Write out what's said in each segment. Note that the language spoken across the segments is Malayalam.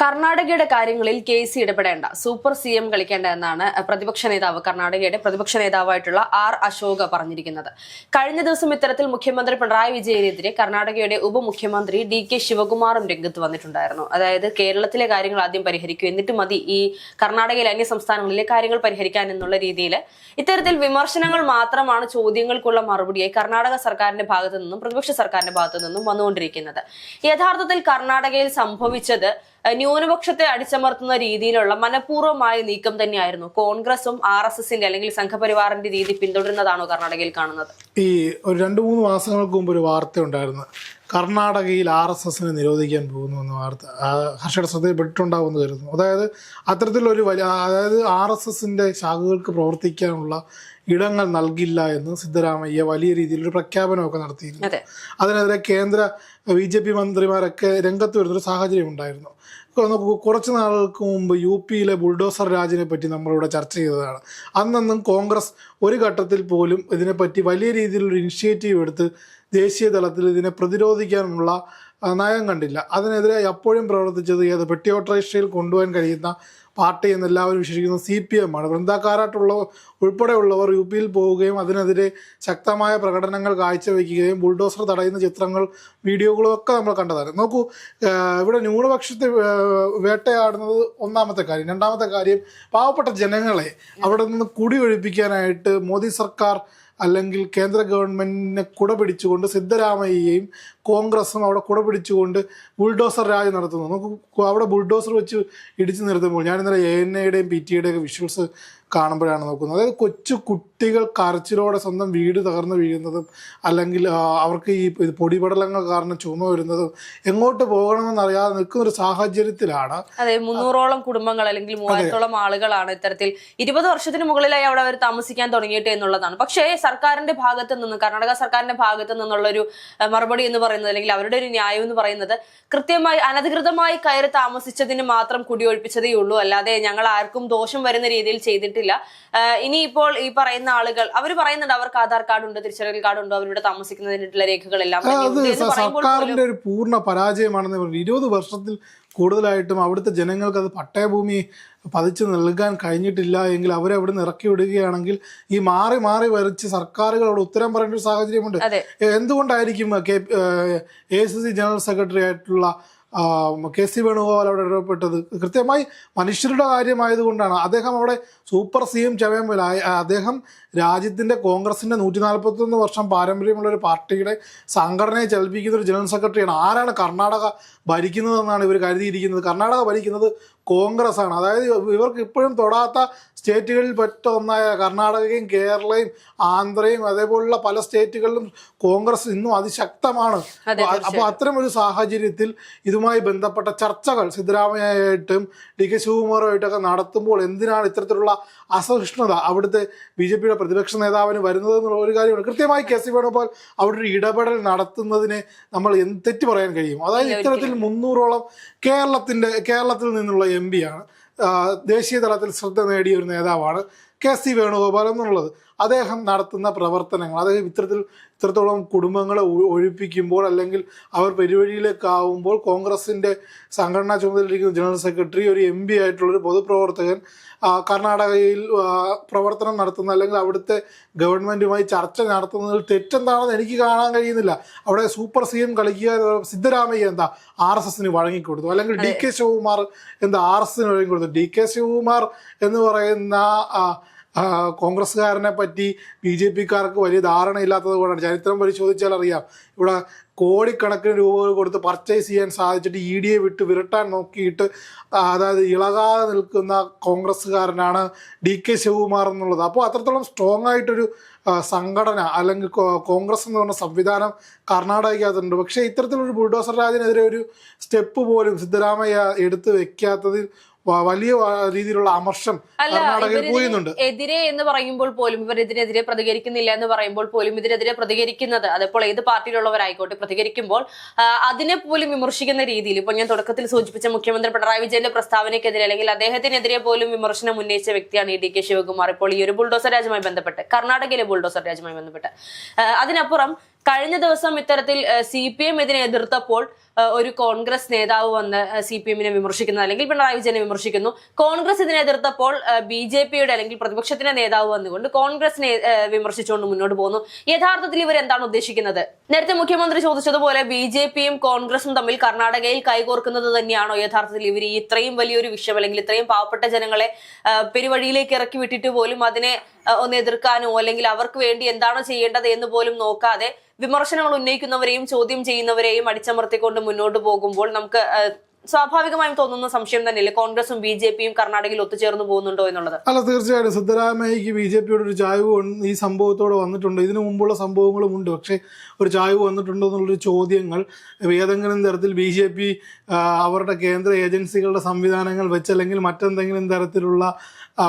കർണാടകയുടെ കാര്യങ്ങളിൽ കെ സി ഇടപെടേണ്ട. സൂപ്പർ സി എം കളിക്കേണ്ട എന്നാണ് പ്രതിപക്ഷ നേതാവ് കർണാടകയുടെ പ്രതിപക്ഷ നേതാവായിട്ടുള്ള ആർ അശോക പറഞ്ഞിരിക്കുന്നത്. കഴിഞ്ഞ ദിവസം ഇത്തരത്തിൽ മുഖ്യമന്ത്രി പിണറായി വിജയനെതിരെ കർണാടകയുടെ ഉപമുഖ്യമന്ത്രി ഡി കെ ശിവകുമാറും രംഗത്ത് വന്നിട്ടുണ്ടായിരുന്നു. അതായത് കേരളത്തിലെ കാര്യങ്ങൾ ആദ്യം പരിഹരിക്കും എന്നിട്ട് മതി ഈ കർണാടകയിലെ അന്യ സംസ്ഥാനങ്ങളിലെ കാര്യങ്ങൾ പരിഹരിക്കാൻ എന്നുള്ള രീതിയിൽ ഇത്തരത്തിൽ വിമർശനങ്ങൾ മാത്രമാണ് ചോദ്യങ്ങൾക്കുള്ള മറുപടിയായി കർണാടക സർക്കാരിന്റെ ഭാഗത്തു നിന്നും പ്രതിപക്ഷ സർക്കാരിന്റെ ഭാഗത്തു നിന്നും വന്നുകൊണ്ടിരിക്കുന്നത്. യഥാർത്ഥത്തിൽ കർണാടകയിൽ സംഭവിച്ചത് ന്യൂനപക്ഷത്തെ അടിച്ചമർത്തുന്ന രീതിയിലുള്ള മനഃപൂർവമായ നീക്കം തന്നെയായിരുന്നു കോൺഗ്രസും ആർ എസ് എസിന്റെ അല്ലെങ്കിൽ സംഘപരിവാറിന്റെ രീതി പിന്തുടരുന്നതാണോ കർണാടകയിൽ കാണുന്നത്? ഈ ഒരു രണ്ട് മൂന്ന് മാസങ്ങൾക്ക് മുമ്പ് ഒരു വാർത്ത ഉണ്ടായിരുന്നു കർണാടകയിൽ ആർ എസ് എസിനെ നിരോധിക്കാൻ പോകുന്നു എന്ന വാർത്ത. ഹർഷയുടെ ശ്രദ്ധയിൽപ്പെട്ടിട്ടുണ്ടാവുമെന്ന് കരുതുന്നു. അതായത് അത്തരത്തിലൊരു വലിയ അതായത് ആർ എസ് എസിന്റെ ശാഖകൾക്ക് പ്രവർത്തിക്കാനുള്ള ഇടങ്ങൾ നൽകില്ല എന്ന് സിദ്ധരാമയ്യ വലിയ രീതിയിൽ ഒരു പ്രഖ്യാപനമൊക്കെ നടത്തിയിരുന്നു. അതെ. അതിനെതിരെ കേന്ദ്ര ബി ജെ പി മന്ത്രിമാരൊക്കെ രംഗത്ത് വരുന്നൊരു സാഹചര്യം ഉണ്ടായിരുന്നു കുറച്ച് നാളുകൾക്ക് മുമ്പ് യു പിയിലെ ബുൾഡോസർ രാജിനെ പറ്റി നമ്മളിവിടെ ചർച്ച ചെയ്തതാണ്. അന്നൊന്നും കോൺഗ്രസ് ഒരു ഘട്ടത്തിൽ പോലും ഇതിനെപ്പറ്റി വലിയ രീതിയിലൊരു ഇനിഷ്യേറ്റീവ് എടുത്ത് ദേശീയ തലത്തിൽ ഇതിനെ പ്രതിരോധിക്കാനുള്ള നയം കണ്ടില്ല. അതിനെതിരെ അപ്പോഴും പ്രവർത്തിച്ചത് ഏത്? പെട്ടിയോട്രേഷ്യയിൽ കൊണ്ടുപോകാൻ കഴിയുന്ന പാർട്ടി എന്ന് എല്ലാവരും വിശേഷിക്കുന്നത് സി പി എം ആണ്. വൃന്ദാക്കാരായിട്ടുള്ള ഉൾപ്പെടെയുള്ളവർ യു പിയിൽ പോവുകയും അതിനെതിരെ ശക്തമായ പ്രകടനങ്ങൾ കാഴ്ചവെക്കുകയും ബുൾഡോസർ തടയുന്ന ചിത്രങ്ങൾ വീഡിയോകളും ഒക്കെ നമ്മൾ കണ്ടതാണ്. നോക്കൂ ഇവിടെ ന്യൂനപക്ഷത്തെ വേട്ടയാടുന്നത് ഒന്നാമത്തെ കാര്യം. രണ്ടാമത്തെ കാര്യം പാവപ്പെട്ട ജനങ്ങളെ അവിടെ നിന്ന് കുടി ഒഴിപ്പിക്കാനായിട്ട് മോദി സർക്കാർ അല്ലെങ്കിൽ കേന്ദ്ര ഗവൺമെന്റിനെ കുട പിടിച്ചുകൊണ്ട് സിദ്ധരാമയ്യയും കോൺഗ്രസും അവിടെ കുട പിടിച്ചുകൊണ്ട് ബുൾഡോസർ രാജ് നടത്തുന്നു. നമുക്ക് അവിടെ ബുൾഡോസർ വെച്ച് ഇടിച്ചു നിർത്തുമ്പോൾ ഞാൻ ഇന്നലെ എ എൻ എയുടെയും പി ടിയുടെയും വിഷ്വൽസ് കാണുമ്പോഴാണ് നോക്കുന്നത്. അതായത് കൊച്ചു കുട്ടികൾ കരച്ചിലോടെ സ്വന്തം വീട് തകർന്നു വീഴുന്നതും അല്ലെങ്കിൽ അവർക്ക് ഈ പൊടിപടലങ്ങൾ കാരണം ചുമ വരുന്നതും എങ്ങോട്ട് പോകണമെന്ന് അറിയാതെ നിൽക്കുന്ന ഒരു സാഹചര്യത്തിലാണ്. അതെ മുന്നൂറോളം കുടുംബങ്ങൾ അല്ലെങ്കിൽ മൂവായിരത്തോളം ആളുകളാണ് ഇത്തരത്തിൽ ഇരുപത് വർഷത്തിന് മുകളിലായി അവിടെ അവർ താമസിക്കാൻ തുടങ്ങിയിട്ട് എന്നുള്ളതാണ്. പക്ഷേ സർക്കാരിന്റെ ഭാഗത്ത് നിന്ന് കർണാടക സർക്കാരിന്റെ ഭാഗത്ത് നിന്നുള്ള ഒരു മറുപടി എന്ന് പറയുന്നത് അല്ലെങ്കിൽ അവരുടെ ഒരു ന്യായം എന്ന് പറയുന്നത് കൃത്യമായി അനധികൃതമായി കയറി താമസിച്ചതിന് മാത്രം കുടിയൊഴിപ്പിച്ചതേ ഉള്ളൂ. അല്ലാതെ ഞങ്ങൾ ആർക്കും ദോഷം വരുന്ന രീതിയിൽ ചെയ്തിട്ടില്ല. ഇനിയിപ്പോൾ ഈ പറയുന്ന ആളുകൾ അവർ പറയുന്നുണ്ട് അവർക്ക് ആധാർ കാർഡ് ഉണ്ട് തിരിച്ചറിയൽ കാർഡ് ഉണ്ട് അവരുടെ താമസിക്കുന്നതിനുള്ള രേഖകളെല്ലാം. സർക്കാരിന്റെ ഒരു പൂർണ പരാജയമാണെന്ന് പറഞ്ഞു. ഇരുപത് വർഷത്തിൽ കൂടുതലായിട്ടും അവിടുത്തെ ജനങ്ങൾക്ക് അത് പട്ടയഭൂമി പതിച്ചു നൽകാൻ കഴിഞ്ഞിട്ടില്ല എങ്കിൽ അവരെ അവിടെ നിന്ന് ഇറക്കി വിടുകയാണെങ്കിൽ ഈ മാറി മാറി വരച്ച് സർക്കാരുകളോട് ഉത്തരം പറയേണ്ട ഒരു സാഹചര്യമുണ്ട്. എന്തുകൊണ്ടായിരിക്കും K A C C general secretary ആയിട്ടുള്ള കെ സി വേണുഗോപാൽ അവിടെ ഇടപെട്ടത്. കൃത്യമായി മനുഷ്യരുടെ കാര്യമായതുകൊണ്ടാണ്. അദ്ദേഹം അവിടെ സൂപ്പർ സി എം ചവയം അദ്ദേഹം രാജ്യത്തിന്റെ കോൺഗ്രസിന്റെ നൂറ്റി നാൽപ്പത്തൊന്ന് വർഷം പാരമ്പര്യമുള്ള ഒരു പാർട്ടിയുടെ സംഘടനയെ ചലിപ്പിക്കുന്ന ഒരു ജനറൽ സെക്രട്ടറിയാണ്. ആരാണ് കർണാടക ഭരിക്കുന്നതെന്നാണ് ഇവർ കരുതിയിരിക്കുന്നത്. കർണാടക ഭരിക്കുന്നത് കോൺഗ്രസ് ആണ് അതായത് ഇവർക്ക് ഇപ്പോഴും തൊടാത്ത സ്റ്റേറ്റുകളിൽ പറ്റ ഒന്നായ കർണാടകയും കേരളയും ആന്ധ്രയും അതേപോലുള്ള പല സ്റ്റേറ്റുകളിലും കോൺഗ്രസ് ഇന്നും അതിശക്തമാണ്. അപ്പോൾ അത്തരം ഒരു സാഹചര്യത്തിൽ ഇതുമായി ബന്ധപ്പെട്ട ചർച്ചകൾ സിദ്ധരാമയ്യയായിട്ടും ഡി കെ ശിവകുമാറുമായിട്ടൊക്കെ നടത്തുമ്പോൾ എന്തിനാണ് ഇത്തരത്തിലുള്ള അസഹിഷ്ണുത അവിടുത്തെ ബി ജെ പിയുടെ പ്രതിപക്ഷ നേതാവിന് വരുന്നത് എന്നുള്ള ഒരു കാര്യമാണ്. കൃത്യമായി കെ സി വേണുഗോപാൽ അവിടെ ഒരു ഇടപെടൽ നടത്തുന്നതിനെ നമ്മൾ എന്ത് തെറ്റ് പറയാൻ കഴിയും? അതായത് ഇത്തരത്തിൽ മുന്നൂറോളം കേരളത്തിന്റെ കേരളത്തിൽ നിന്നുള്ള എം പിയാണ് ദേശീയ തലത്തിൽ ശ്രദ്ധ നേടിയ ഒരു നേതാവാണ് കെ സി വേണുഗോപാൽ എന്നുള്ളത്. അദ്ദേഹം നടത്തുന്ന പ്രവർത്തനങ്ങൾ അദ്ദേഹം ഇത്തരത്തിൽ ഇത്രത്തോളം കുടുംബങ്ങളെ ഒഴിപ്പിക്കുമ്പോൾ അല്ലെങ്കിൽ അവർ പെരുവഴിയിലേക്കാവുമ്പോൾ കോൺഗ്രസിന്റെ സംഘടനാ ചുമതലയിരിക്കുന്ന ജനറൽ സെക്രട്ടറി ഒരു എം പി ആയിട്ടുള്ളൊരു പൊതുപ്രവർത്തകൻ കർണാടകയിൽ പ്രവർത്തനം നടത്തുന്ന അല്ലെങ്കിൽ അവിടുത്തെ ഗവൺമെന്റുമായി ചർച്ച നടത്തുന്നതിൽ തെറ്റെന്താണെന്ന് എനിക്ക് കാണാൻ കഴിയുന്നില്ല. അവിടെ സൂപ്പർ സി എം കളിക്കുക സിദ്ധരാമയ്യ എന്താ ആർ എസ് എസിന് വഴങ്ങിക്കൊടുത്തു അല്ലെങ്കിൽ ഡി കെ ശിവകുമാർ എന്താ ആർ എസ് എസിന് വഴങ്ങിക്കൊടുത്തു ഡി കെ ശിവകുമാർ എന്ന് പറയുന്ന കോൺഗ്രസ്സുകാരനെ പറ്റി ബി ജെ പിക്കാർക്ക് വലിയ ധാരണയില്ലാത്തത് കൊണ്ടാണ്. ചരിത്രം പരിശോധിച്ചാൽ അറിയാം. ഇവിടെ കോടിക്കണക്കിന് രൂപ കൊടുത്ത് പർച്ചേസ് ചെയ്യാൻ സാധിച്ചിട്ട് ഇ ഡിയെ വിട്ട് വിരട്ടാൻ നോക്കിയിട്ട് അതായത് ഇളകാതെ നിൽക്കുന്ന കോൺഗ്രസ്സുകാരനാണ് ഡി കെ ശിവകുമാർ എന്നുള്ളത്. അപ്പോൾ അത്രത്തോളം സ്ട്രോങ് ആയിട്ടൊരു സംഘടന അല്ലെങ്കിൽ കോൺഗ്രസ് എന്ന് പറഞ്ഞ സംവിധാനം കർണാടകയ്ക്കകത്തുണ്ട്. പക്ഷേ ഇത്തരത്തിലൊരു ബുൾഡോസർ രാജിനെതിരെ ഒരു സ്റ്റെപ്പ് പോലും സിദ്ധരാമയ്യ എടുത്തു വെക്കാത്തതിൽ വലിയ രീതിയിലുള്ള അമർഷം കർണാടകയിൽ പോയുന്നുണ്ട്. എതിരെ എന്ന് പറയുമ്പോൾ പോലും ഇവർ ഇതിനെതിരെ പ്രതികരിക്കുന്നില്ല എന്ന് പറയുമ്പോൾ പോലും ഇതിനെതിരെ പ്രതികരിക്കുന്നത് അതിപ്പോൾ ഏത് പാർട്ടിയിലുള്ളവരായിക്കോട്ടെ പ്രതികരിക്കുമ്പോൾ അതിനെ പോലും വിമർശിക്കുന്ന രീതിയിൽ ഇപ്പോൾ ഞാൻ തുടക്കത്തിൽ സൂചിപ്പിച്ച മുഖ്യമന്ത്രി പിണറായി വിജയന്റെ പ്രസ്താവനയ്ക്കെതിരെ അല്ലെങ്കിൽ അദ്ദേഹത്തിനെതിരെ പോലും വിമർശനം ഉന്നയിച്ച വ്യക്തിയാണ് ഈ ഡി കെ ശിവകുമാർ. ഇപ്പോൾ ഈ ഒരു ബുൾഡോസർ രാജുമായി ബന്ധപ്പെട്ട് കർണാടകയിലെ ബുൾഡോസർ രാജുമായി ബന്ധപ്പെട്ട്. അതിനപ്പുറം കഴിഞ്ഞ ദിവസം ഇത്തരത്തിൽ സി പി എം ഇതിനെ എതിർത്തപ്പോൾ ഒരു കോൺഗ്രസ് നേതാവ് വന്ന് സി പി എമ്മിനെ വിമർശിക്കുന്നത് അല്ലെങ്കിൽ പിണറായി വിജയനെ വിമർശിക്കുന്നു. കോൺഗ്രസ് ഇതിനെ എതിർത്തപ്പോൾ ബി ജെ പിയുടെ അല്ലെങ്കിൽ പ്രതിപക്ഷത്തിന്റെ നേതാവ് വന്നുകൊണ്ട് കോൺഗ്രസിനെ വിമർശിച്ചുകൊണ്ട് മുന്നോട്ട് പോകുന്നു. യഥാർത്ഥത്തിൽ ഇവർ എന്താണ് ഉദ്ദേശിക്കുന്നത്? നേരത്തെ മുഖ്യമന്ത്രി ചോദിച്ചതുപോലെ ബി ജെ പിയും കോൺഗ്രസും തമ്മിൽ കർണാടകയിൽ കൈകോർക്കുന്നത് തന്നെയാണോ യഥാർത്ഥത്തിൽ ഇവർ ഇത്രയും വലിയൊരു വിഷയം അല്ലെങ്കിൽ ഇത്രയും പാവപ്പെട്ട ജനങ്ങളെ പെരുവഴിയിലേക്ക് ഇറക്കി വിട്ടിട്ട് പോലും അതിനെ ഒന്ന് എതിർക്കാനോ അല്ലെങ്കിൽ അവർക്ക് വേണ്ടി എന്താണോ ചെയ്യേണ്ടത് എന്ന് പോലും നോക്കാതെ വിമർശനങ്ങൾ ഉന്നയിക്കുന്നവരെയും ചോദ്യം ചെയ്യുന്നവരെയും അടിച്ചമർത്തിക്കൊണ്ട് മുന്നോട്ട് പോകുമ്പോൾ നമുക്ക് സ്വാഭാവികമായും തോന്നുന്ന സംശയം തന്നെയല്ലേ? കോൺഗ്രസും ബി ജെ പിയും കർണാടകയിൽ ഒത്തുചേർന്ന് പോകുന്നുണ്ടോ എന്നുള്ളത്? അല്ല തീർച്ചയായിട്ടും. സിദ്ധരാമയ്യക്ക് ബി ജെ പിയുടെ ഒരു ചായ്വ് ഈ സംഭവത്തോടെ വന്നിട്ടുണ്ട്. ഇതിനു മുമ്പുള്ള സംഭവങ്ങളും ഉണ്ട്. പക്ഷേ ഒരു ചായ്വ് വന്നിട്ടുണ്ടോ എന്നുള്ളൊരു ചോദ്യങ്ങൾ ഏതെങ്കിലും തരത്തിൽ ബി ജെ പി അവരുടെ കേന്ദ്ര ഏജൻസികളുടെ സംവിധാനങ്ങൾ വെച്ചല്ലെങ്കിൽ മറ്റെന്തെങ്കിലും തരത്തിലുള്ള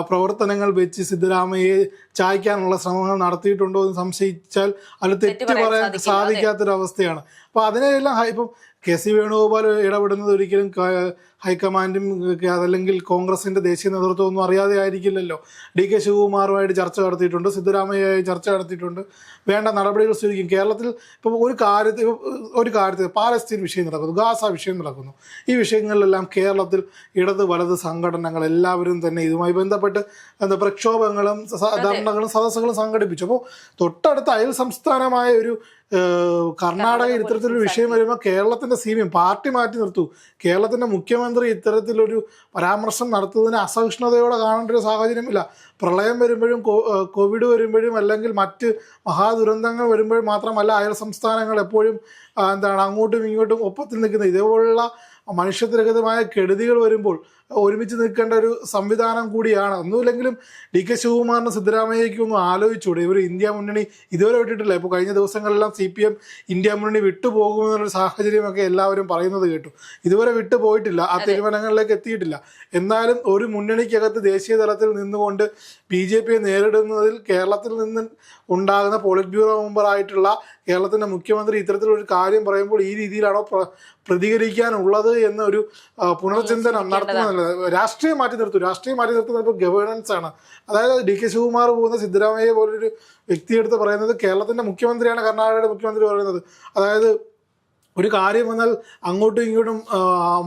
പ്രവർത്തനങ്ങൾ വെച്ച് സിദ്ധരാമയ്യെ ചായ്ക്കാനുള്ള ശ്രമങ്ങൾ നടത്തിയിട്ടുണ്ടോ എന്ന് സംശയിച്ചാൽ അത് തെറ്റ് പറയാൻ. സാധിക്കാത്തൊരവസ്ഥയാണ്. അപ്പോൾ അതിനെല്ലാം ഇപ്പം കെ സി വേണുഗോപാൽ ഇടപെടുന്നത് ഒരിക്കലും ഹൈക്കമാൻഡും അതല്ലെങ്കിൽ കോൺഗ്രസിന്റെ ദേശീയ നേതൃത്വം ഒന്നും അറിയാതെ ആയിരിക്കില്ലല്ലോ. ഡി കെ ശിവകുമാറുമായിട്ട് ചർച്ച നടത്തിയിട്ടുണ്ട് സിദ്ധരാമയ്യയായി ചർച്ച നടത്തിയിട്ടുണ്ട്. വേണ്ട നടപടികൾ സ്വീകരിക്കും. കേരളത്തിൽ ഇപ്പോൾ ഒരു കാര്യത്തിൽ ഒരു കാര്യത്തിൽ പാലസ്തീൻ വിഷയം നടക്കുന്നു ഗാസ വിഷയം നടക്കുന്നു. ഈ വിഷയങ്ങളിലെല്ലാം കേരളത്തിൽ ഇടത് വലത് സംഘടനകൾ എല്ലാവരും തന്നെ ഇതുമായി ബന്ധപ്പെട്ട് എന്താ പ്രക്ഷോഭങ്ങളും ധർണകളും സദസ്സുകളും സംഘടിപ്പിച്ചു. അപ്പോൾ തൊട്ടടുത്ത അയൽ സംസ്ഥാനമായ ഒരു കർണാടക ഇത്തരത്തിലൊരു വിഷയം വരുമ്പോൾ കേരളത്തിന്റെ സി പാർട്ടി മാറ്റി നിർത്തു. കേരളത്തിന്റെ മുഖ്യമന്ത്രി ഇത്തരത്തിലൊരു പരാമർശം നടത്തുന്നതിന് അസഹിഷ്ണുതയോടെ കാണേണ്ട ഒരു സാഹചര്യമില്ല. പ്രളയം വരുമ്പോഴും കോവിഡ് വരുമ്പോഴും അല്ലെങ്കിൽ മറ്റ് മഹാദുരന്തങ്ങൾ വരുമ്പോഴും മാത്രമല്ല അയൽ സംസ്ഥാനങ്ങൾ എപ്പോഴും എന്താണ് അങ്ങോട്ടും ഇങ്ങോട്ടും ഒപ്പത്തിൽ നിൽക്കുന്നത്. ഇതേപോലുള്ള മനുഷ്യത്വരഹിതമായ കെടുതികൾ വരുമ്പോൾ ഒരുമിച്ച് നിൽക്കേണ്ട ഒരു സംവിധാനം കൂടിയാണ്. ഒന്നുമില്ലെങ്കിലും ഡി കെ ശിവകുമാറിനും സിദ്ധരാമയ്യയ്ക്കും ഒന്ന് ആലോചിച്ചുകൂടെ ഇവർ ഇന്ത്യ മുന്നണി ഇതുവരെ വിട്ടിട്ടില്ല. ഇപ്പോൾ കഴിഞ്ഞ ദിവസങ്ങളിലെല്ലാം സി പി എം ഇന്ത്യ മുന്നണി വിട്ടുപോകുമെന്നുള്ള സാഹചര്യമൊക്കെ എല്ലാവരും പറയുന്നത് കേട്ടു. ഇതുവരെ വിട്ടുപോയിട്ടില്ല. ആ തീരുമാനങ്ങളിലേക്ക് എത്തിയിട്ടില്ല. എന്നാലും ഒരു മുന്നണിക്കകത്ത് ദേശീയ തലത്തിൽ നിന്നുകൊണ്ട് ബി ജെ പിയെ നേരിടുന്നതിൽ കേരളത്തിൽ നിന്ന് ഉണ്ടാകുന്ന പോളിറ്റ് ബ്യൂറോ മെമ്പറായിട്ടുള്ള കേരളത്തിന്റെ മുഖ്യമന്ത്രി ഇത്തരത്തിലൊരു കാര്യം പറയുമ്പോൾ ഈ രീതിയിലാണോ പ്ര- പ്രതികരിക്കാനുള്ളത് എന്നൊരു പുനർചിന്തനം നടത്തുന്നത് നല്ലത് രാഷ്ട്രീയം മാറ്റി നിർത്തും രാഷ്ട്രീയം മാറ്റി നിർത്തുന്നത് ഇപ്പോൾ ഗവേണൻസ് ആണ്. അതായത് ഡി കെ ശിവകുമാർ പോകുന്ന സിദ്ധരാമയ്യ പോലൊരു വ്യക്തിയെടുത്ത് പറയുന്നത് കേരളത്തിന്റെ മുഖ്യമന്ത്രിയാണ് കർണാടകയുടെ മുഖ്യമന്ത്രി പറയുന്നത്. അതായത് ഒരു കാര്യം വന്നാൽ അങ്ങോട്ടും ഇങ്ങോട്ടും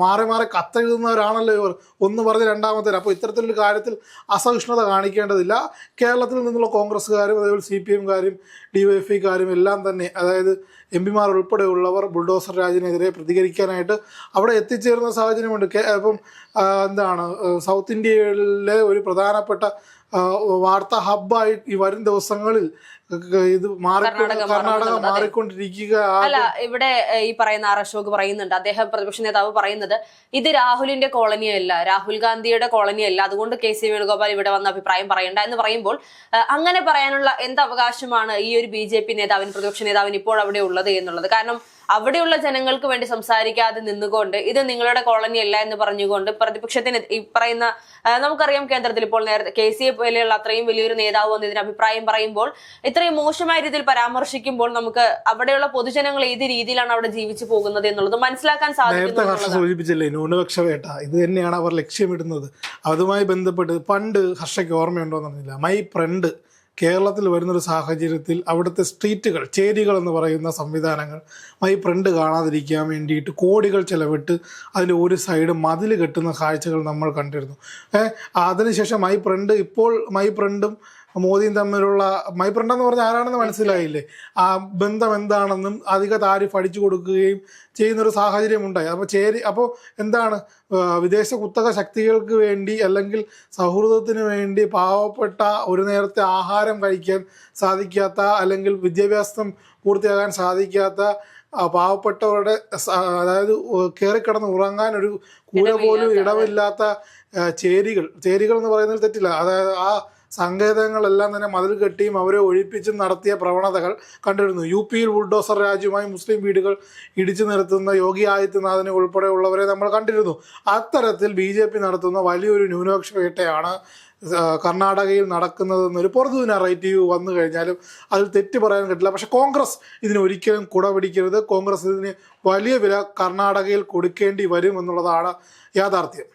മാറി മാറി കത്തെഴുതുന്നവരാണല്ലോ ഇവർ. ഒന്ന് പറഞ്ഞ് രണ്ടാമത്തെ അപ്പോൾ ഇത്തരത്തിലൊരു കാര്യത്തിൽ അസഹിഷ്ണുത കാണിക്കേണ്ടതില്ല. കേരളത്തിൽ നിന്നുള്ള കോൺഗ്രസ്സുകാരും അതേപോലെ സി പി എംകാരും ഡി വൈ എഫ് ഐക്കാരും എല്ലാം തന്നെ അതായത് എം പിമാർ ഉൾപ്പെടെയുള്ളവർ ബുൾഡോസർ രാജിനെതിരെ പ്രതികരിക്കാനായിട്ട് അവിടെ എത്തിച്ചേരുന്ന സാഹചര്യമുണ്ട്. ഇപ്പം എന്താണ് സൗത്ത് ഇന്ത്യയിലെ ഒരു പ്രധാനപ്പെട്ട വാർത്താ ഹബ്ബായി ഈ വരും ദിവസങ്ങളിൽ ഇത് കർണാടക മാറിക്കൊണ്ടിരിക്കുക അല്ല ഇവിടെ ഈ പറയുന്ന ആർ അശോക് പറയുന്നുണ്ട് അദ്ദേഹം പ്രതിപക്ഷ നേതാവ് പറയുന്നത് ഇത് രാഹുലിന്റെ കോളനിയല്ല രാഹുൽ ഗാന്ധിയുടെ കോളനിയല്ല അതുകൊണ്ട് കെ സി വേണുഗോപാൽ ഇവിടെ വന്ന അഭിപ്രായം പറയണ്ട എന്ന് പറയുമ്പോൾ അങ്ങനെ പറയാനുള്ള എന്ത് അവകാശമാണ് ഈ ഒരു ബി ജെ പി നേതാവിന് പ്രതിപക്ഷ നേതാവിന് ഇപ്പോൾ അവിടെ ഉള്ളത് എന്നുള്ളത്? കാരണം അവിടെയുള്ള ജനങ്ങൾക്ക് വേണ്ടി സംസാരിക്കാതെ നിന്നുകൊണ്ട് ഇത് നിങ്ങളുടെ കോളനി അല്ല എന്ന് പറഞ്ഞുകൊണ്ട് പ്രതിപക്ഷത്തിന് ഈ പറയുന്ന നമുക്കറിയാം കേന്ദ്രത്തിൽ ഇപ്പോൾ നേരത്തെ കെ സി എ പോലെയുള്ള അത്രയും വലിയൊരു നേതാവ് വന്ന് ഇതിന് അഭിപ്രായം പറയുമ്പോൾ ഇത്രയും മോശമായ രീതിയിൽ പരാമർശിക്കുമ്പോൾ നമുക്ക് അവിടെയുള്ള പൊതുജനങ്ങൾ ഏത് രീതിയിലാണ് അവിടെ ജീവിച്ചു പോകുന്നത് എന്നുള്ളത് മനസ്സിലാക്കാൻ സാധിക്കും. സൂചിപ്പിച്ചില്ലേ ന്യൂനപക്ഷ വേട്ട ഇത് തന്നെയാണ് അവർ ലക്ഷ്യമിടുന്നത് അതുമായി ബന്ധപ്പെട്ട് പണ്ട് ഹർഷയ്ക്ക് ഓർമ്മയുണ്ടോ എന്നറിയില്ല മൈ ഫ്രണ്ട് കേരളത്തിൽ വരുന്നൊരു സാഹചര്യത്തിൽ അവിടുത്തെ സ്ട്രീറ്റുകൾ ചേരികൾ എന്ന് പറയുന്ന സംവിധാനങ്ങൾ മൈ പ്രിന്റ് കാണാതിരിക്കാൻ വേണ്ടിയിട്ട് കോടികൾ ചെലവിട്ട് അതിൽ ഒരു സൈഡ് മതിൽ കെട്ടുന്ന കാഴ്ചകൾ നമ്മൾ കണ്ടിരുന്നു. ഏഹ് അതിനുശേഷം മൈ പ്രിന്റ് ഇപ്പോൾ മൈ ഫ്രണ്ടും മോദിയും തമ്മിലുള്ള മൈ ഫ്രണ്ട് എന്ന് പറഞ്ഞാൽ ആരാണെന്ന് മനസ്സിലായില്ലേ? ആ ബന്ധം എന്താണെന്നും അധിക താരിഫ് അടിച്ചു കൊടുക്കുകയും ചെയ്യുന്നൊരു സാഹചര്യം ഉണ്ടായി അപ്പോൾ ചേരി അപ്പോൾ എന്താണ്? വിദേശ കുത്തക ശക്തികൾക്ക് വേണ്ടി അല്ലെങ്കിൽ സൗഹൃദത്തിന് വേണ്ടി പാവപ്പെട്ട ഒരു നേരത്തെ ആഹാരം കഴിക്കാൻ സാധിക്കാത്ത അല്ലെങ്കിൽ വിദ്യാഭ്യാസം പൂർത്തിയാകാൻ സാധിക്കാത്ത പാവപ്പെട്ടവരുടെ അതായത് കയറിക്കിടന്ന് ഉറങ്ങാൻ ഒരു കൂര പോലും ഇടമില്ലാത്ത ചേരികൾ. ചേരികൾ എന്ന് പറയുന്നതിൽ തെറ്റില്ല. അതായത് ആ സങ്കേതങ്ങളെല്ലാം തന്നെ മതിൽ കെട്ടിയും അവരെ ഒഴിപ്പിച്ചും നടത്തിയ പ്രവണതകൾ കണ്ടിരുന്നു. യു പിയിൽ ബുൾഡോസർ രാജ്യമായി മുസ്ലിം വീടുകൾ ഇടിച്ചു നിർത്തുന്ന യോഗി ആദിത്യനാഥിനെ ഉൾപ്പെടെയുള്ളവരെ നമ്മൾ കണ്ടിരുന്നു. അത്തരത്തിൽ ബി ജെ പി നടത്തുന്ന വലിയൊരു ന്യൂനപക്ഷ വേട്ടയാണ് കർണാടകയിൽ നടക്കുന്നതെന്നൊരു പൊറുതു നറേറ്റീവ് വന്നു കഴിഞ്ഞാലും അതിൽ തെറ്റ് പറയാൻ പറ്റില്ല പക്ഷെ കോൺഗ്രസ് ഇതിന് ഒരിക്കലും കുട പിടിക്കരുത്. കോൺഗ്രസ് ഇതിന് വലിയ വില കർണാടകയിൽ കൊടുക്കേണ്ടി വരും എന്നുള്ളതാണ് യാഥാർത്ഥ്യം.